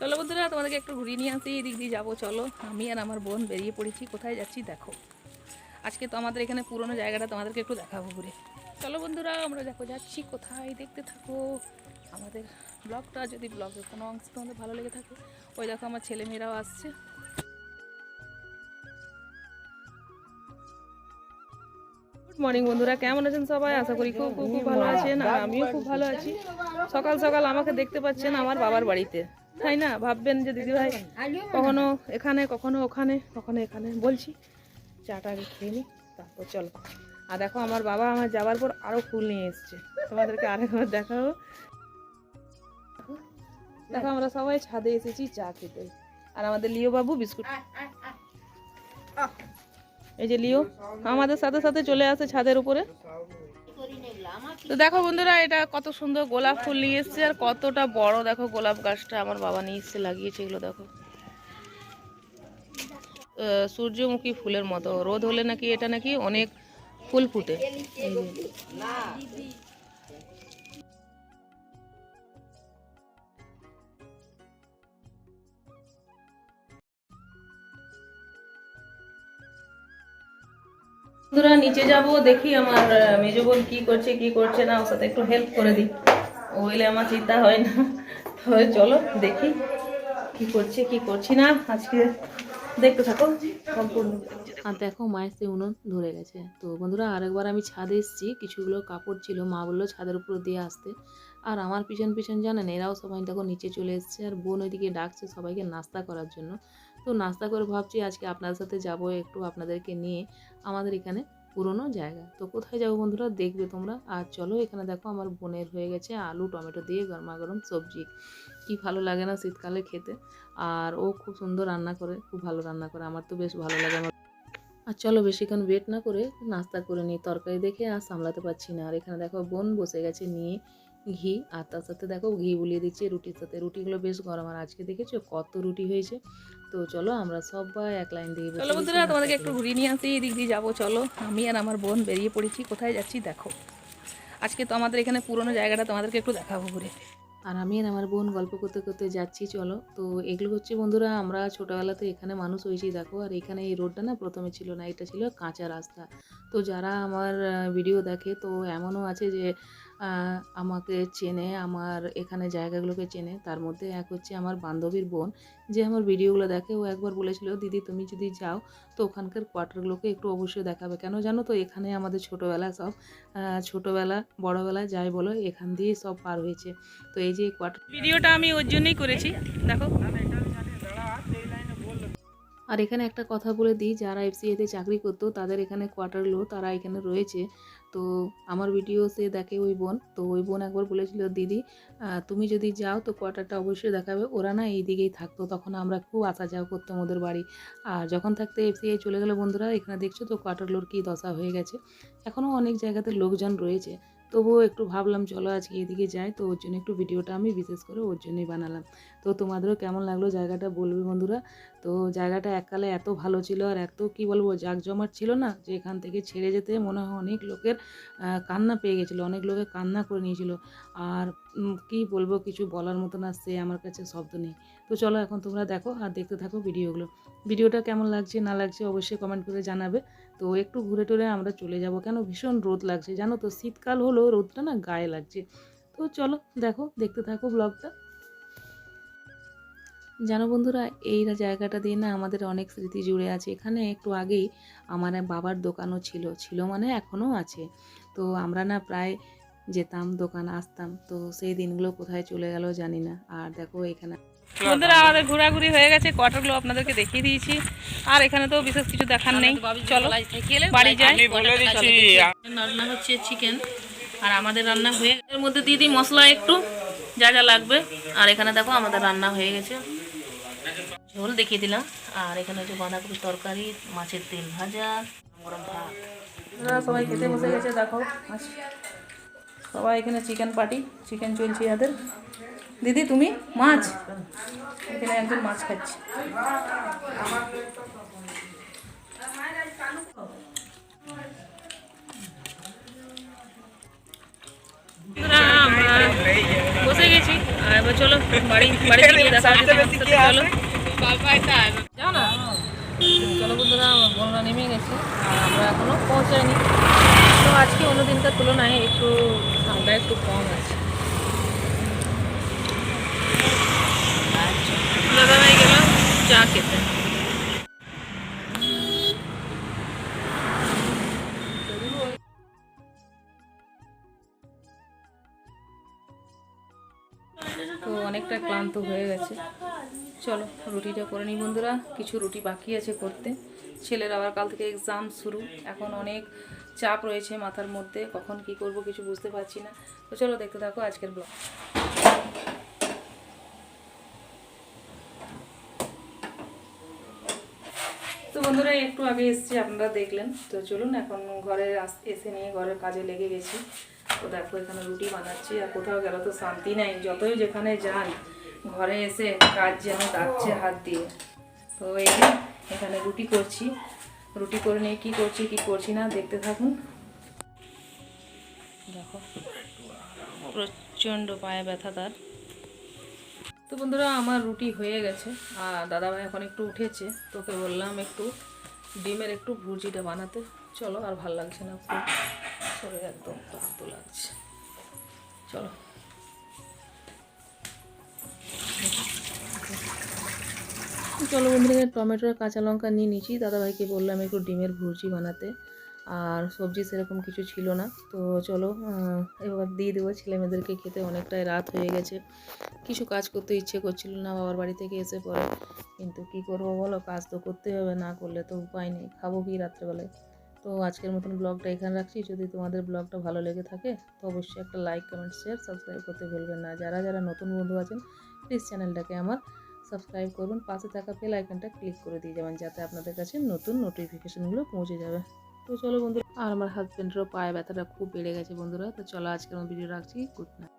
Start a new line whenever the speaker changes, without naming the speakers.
চলো বন্ধুরা, তোমাদেরকে একটু ঘুরিয়ে নিয়ে আসি, এদিক দিয়ে যাব, চলো। আমি আর আমার বোন বেরিয়ে পড়েছি, কোথায় যাচ্ছি দেখো। আজকে তো আমাদের এখানে পুরোনো জায়গাটা তোমাদেরকে একটু দেখাবো ঘুরে। চলো বন্ধুরা, আমরা দেখো যাচ্ছি কোথায়, দেখতে থাকো। আমাদের ব্লগটা, যদি ব্লগের কোনো অংশ তোমাদের ভালো লেগে থাকে, ওই দেখো আমার ছেলেমেয়েরাও আসছে। মর্নিং বন্ধুরা, কেমন আছেন সবাই? আশা করি খুব খুব খুব ভালো আছেন, আর আমিও খুব ভালো আছি। সকাল সকাল আমাকে দেখতে পাচ্ছেন আমার বাবার বাড়িতে। তাই না? ভাববেন যে দিদি ভাই কখনো এখানে, কখনো ওখানে, কখনো এখানে। বলছি, চাটা আগে খেয়ে নিই তারপর চলো। আর দেখো, আমার বাবা আমার যাওয়ার পর আরও ফুল নিয়ে এসছে। তোমাদেরকে আরেকবার দেখাবো। দেখো, আমরা সবাই ছাদে এসেছি চা খেতে। আর আমাদের লিও বাবু বিস্কুট। এই যে লিও, আমাদের সাথে সাথে চলে আসে ছাদের উপরে। তো দেখো বন্ধুরা, এটা কত সুন্দর গোলাপ ফুল নিয়ে এসছে আর কতটা বড় দেখো গোলাপ গাছটা আমার বাবা নিয়ে এসছে, লাগিয়েছে এগুলো দেখো। সূর্যমুখী ফুলের মতো, রোদ হলে নাকি এটা নাকি অনেক ফুল ফুটে। বন্ধুরা, নিচে যাব, দেখি আমার মেজো বোন কি করছে কি করছে না, ওর সাথে একটু হেল্প করে দিই। ওইলে আমার চিন্তা হয় না। তো চলো, দেখি কি করছে, কি করছি না। আজকে দেখতে থাকো, সম্পূর্ণ।
আর দেখো, মায়ের সে উনুন ধরে গেছে। তো বন্ধুরা, আরেকবার আমি ছাদে এসেছি। কিছুগুলো কাপড় ছিল, মা বলল ছাদের উপর দিয়ে আসতে। আর আমার পিছন পিছন জানেন, এরাও সবাই দেখো নিচে চলে এসছে আর বোন ওইদিকে ডাকছে সবাইকে নাস্তা করার জন্য। তো নাস্তা করে ভাবছি আজকে আপনাদের সাথে যাব একটু আপনাদেরকে নিয়ে আমাদের এখানে পুরনো জায়গা। তো কোথায় যাব বন্ধুরা? দেখবে তোমরা। আর চলো এখানে দেখো আমার বোনের হয়ে গেছে আলু, টমেটো দিয়ে গরমা গরম সবজি। কি ভালো লাগে না শীতকালে খেতে। আর ও খুব সুন্দর রান্না করে, খুব ভালো রান্না করে। আমার তো বেশ ভালো লাগে আমার। আর চলো বেশিক্ষণ ওয়েট না করে নাস্তা করে নিই। তরকারি দেখে আর সামলাতে পারছি না। আর এখানে দেখো বোন বসে গেছে নিয়ে ঘি আর তার সাথে দেখো ঘি বুলিয়ে দিচ্ছে রুটির সাথে। রুটিগুলো বেশ গরম আর আজকে দেখেছ কত রুটি হয়েছে। তো চলো আমরা সবাই এক লাইন দিয়ে
চলো বন্ধুরা তোমাদেরকে একটু। ঘুরিয়ে নিয়ে আসি এদিক দিয়ে যাব চলো। আমি আর আমার বোন বেরিয়ে পড়েছি কোথায় যাচ্ছি দেখো। আজকে তো আমাদের এখানে পুরোনো জায়গাটা তোমাদেরকে একটু দেখাবো ঘুরে।
আর আমি আর আমার বোন গল্প করতে করতে যাচ্ছি চলো। তো এগুলো হচ্ছে বন্ধুরা আমরা ছোটোবেলাতে এখানে মানুষ হয়েছি দেখো। আর এখানে এই রোডটা না প্রথমে ছিল না এটা ছিল কাঁচা রাস্তা। তো যারা আমার ভিডিও দেখে তো এমনও আছে যে আমাকে চেনে, আমার এখানে জায়গাগুলোকে চেনে। তার মধ্যে এক হচ্ছে আমার বান্ধবীর বোন, যে আমার ভিডিওগুলো দেখে ও একবার বলেছিল, দিদি, তুমি যদি যাও, তো ওখানকার কোয়ার্টারগুলোকে একটু অবশ্যই দেখাবে। কেন জানো তো, এখানে আমাদের ছোটোবেলা সব ছোটোবেলা, বড়োবেলা যাই বলো, এখান দিয়ে সব পার হয়েছে। তো এই যে কোয়ার্টার
ভিডিওটা আমি ওর জন্যই করেছি, দেখো।
আর এখানে একটা কথা বলে দিই, যারা এফসিএতে চাকরি করতো তাদের এখানে কোয়ার্টারগুলো তারা এখানে রয়েছে। তো আমার ভিডিও সে দেখে ওই বোন, তো ওই বোন একবার বলেছিল, দিদি তুমি যদি যাও তো কোয়ার্টারটা অবশ্যই দেখাবে। ওরা না এই দিকেই থাকতো, তখন আমরা খুব আসা যাওয়া করতাম ওদের বাড়ি। আর যখন থাকতে এফসিআই চলে গেলো বন্ধুরা, এখানে দেখছ তো কোয়ার্টারগুলোর কী দশা হয়ে গেছে। এখনও অনেক জায়গাতে লোকজন রয়েছে। তবুও একটু ভাবলাম, চলো আজকে এদিকে যাই। তো ওর জন্য একটু ভিডিওটা আমি বিশেষ করে ওর জন্যই বানালাম। তো তোমাদেরও কেমন লাগল জায়গাটা বলবে বন্ধুরা? তো জায়গাটা এককালে এত ভালো ছিল আর এত, কি বলব, জাঁকজমাট ছিল না যে এখান থেকে ছেড়ে যেতে মনে হয় অনেক লোকের কান্না পেয়ে গেছিল, অনেক লোকে কান্না করে নিয়েছিল। আর কি বলব, কিছু বলার মতো না সে আমার কাছে শব্দ নেই। তো চলো এখন তোমরা দেখো আর দেখতে থাকো ভিডিওগুলো। ভিডিওটা কেমন লাগছে, না লাগছে অবশ্যই কমেন্ট করে জানাবে। তো একটু ঘুরে টুরে আমরা চলে যাব। কেন ভীষণ রোদ লাগছে, জানো তো? শীতকাল হলো রোদটা না গায়ে লাগছে। তো চলো দেখো, দেখতে থাকো ব্লগটা জানো বন্ধুরা এই জায়গাটা দিয়ে না আমাদের অনেক স্মৃতি জুড়ে আছে। এখানে একটু আগেই আমার বাবার দোকানও ছিল ছিল মানে এখনও আছে। তো আমরা না প্রায় যেতাম দোকান আসতাম তো সেই দিনগুলো কোথায় চলে গেল জানি না। আর দেখো এখানে
বন্ধুরা আমাদের ঘোরাঘুরি হয়ে গেছে কোয়ার্টারগুলো আপনাদেরকে দেখিয়ে দিয়েছি। আর এখানে তো বিশেষ কিছু দেখার নেই। চলো বাড়ি যাই। রান্না হচ্ছে চিকেন আর আমাদের রান্না হয়ে এর মধ্যে দিয়ে দিই মশলা একটু যা যা লাগবে। আর এখানে দেখো আমাদের রান্না হয়ে গেছে। ঝোল দেখিয়ে দিলাম। আর এখানে হচ্ছে বাঁধাকপির তরকারি মাছের তেল ভাজা গরম ভাত। সবাই খেতে বসে গেছে দেখো। সবাই এখানে চিকেন পার্টি চিকেন চলছে এদের। দিদি তুমি? মাছ? এখানে একজন মাছ খাচ্ছে। বসে গেছি। এবার চলো বাড়ি দেখা হচ্ছে চলো। গেছে আমরা এখনও পৌঁছাইনি তো আজকে অন্য দিনকার তুলনায় একটু ঠান্ডা একটু কম আছে। তো অনেকটা ক্লান্ত হয়ে গেছে। চলো, রুটিটা করে নিই বন্ধুরা। কিছু রুটি বাকি আছে করতে। ছেলের আবার কাল থেকে এক্সাম শুরু। এখন অনেক চাপ রয়েছে মাথার মধ্যে। কখন কি করব কিছু বুঝতে পারছি না। তো চলো, দেখতে থাকো আজকের ব্লগ তো বন্ধুরা, একটু আগে এসেছি, আপনারা দেখলেন। তো চলুন, এখন ঘরে এসে নিয়ে ঘরের কাজে লেগে গেছি। তো দেখো, এখানে রুটি বানাচ্ছি আর কোথাও গেল তো শান্তি নেই। যতই যেখানে যান, ঘরে এসে কাজ যেন ডাকছে হাত দিয়ে। তো এই যে, এখানে রুটি করছি। রুটি করে নিয়ে কী করছি, কি করছি না, দেখতে থাকুন। দেখো, প্রচণ্ড পায়ে ব্যথা তার। তো বন্ধুরা, আমার রুটি হয়ে গেছে আর দাদাভাই এখন একটু উঠেছে। তোকে বললাম একটু ডিমের একটু ভুজিটা বানাতে। চলো, আর ভালো লাগছে না খুব। একদম ক্লান্ত লাগছে। চলো। চলো বন্ধুরা টমেটো আর কাঁচা লঙ্কা নিয়ে নিয়েছি দাদাভাইকে বললাম একটু ডিমের ভুজি বানাতে। আর সবজি সেরকম কিছু ছিল না। তো চলো এবার দিয়ে দেবো। ছেলে মেয়েদেরকে খেতে অনেকটাই রাত হয়ে গেছে। কিছু কাজ করতে ইচ্ছে করছিল না বাবার বাড়ি থেকে এসে পরে কিন্তু কি করব বলো? কাজ তো করতে হবে, না করলে তো উপায় নেই। খাব কি রাত্রেবেলায়? তো আজকের মতন ব্লগটা এখানে রাখছি। যদি তোমাদের ব্লগটা ভালো লেগে থাকে, তো অবশ্যই একটা লাইক কমেন্ট শেয়ার সাবস্ক্রাইব করতে ভুলবেন না। যারা যারা নতুন বন্ধু আছেন প্লিজ চ্যানেলটাকে আমার সাবস্ক্রাইব করুন। পাশে থাকা বেল আইকনটা ক্লিক করে দিয়ে যাবেন, যাতে আপনাদের কাছে নতুন নোটিফিকেশনগুলো পৌঁছে যাবে। তো চলো বন্ধুরা, আর আমার হাজব্যান্ডেরও পায়ে ব্যথাটা খুব বেড়ে গেছে বন্ধুরা। তো চলো আজকের আমার ভিডিও রাখছি। Good night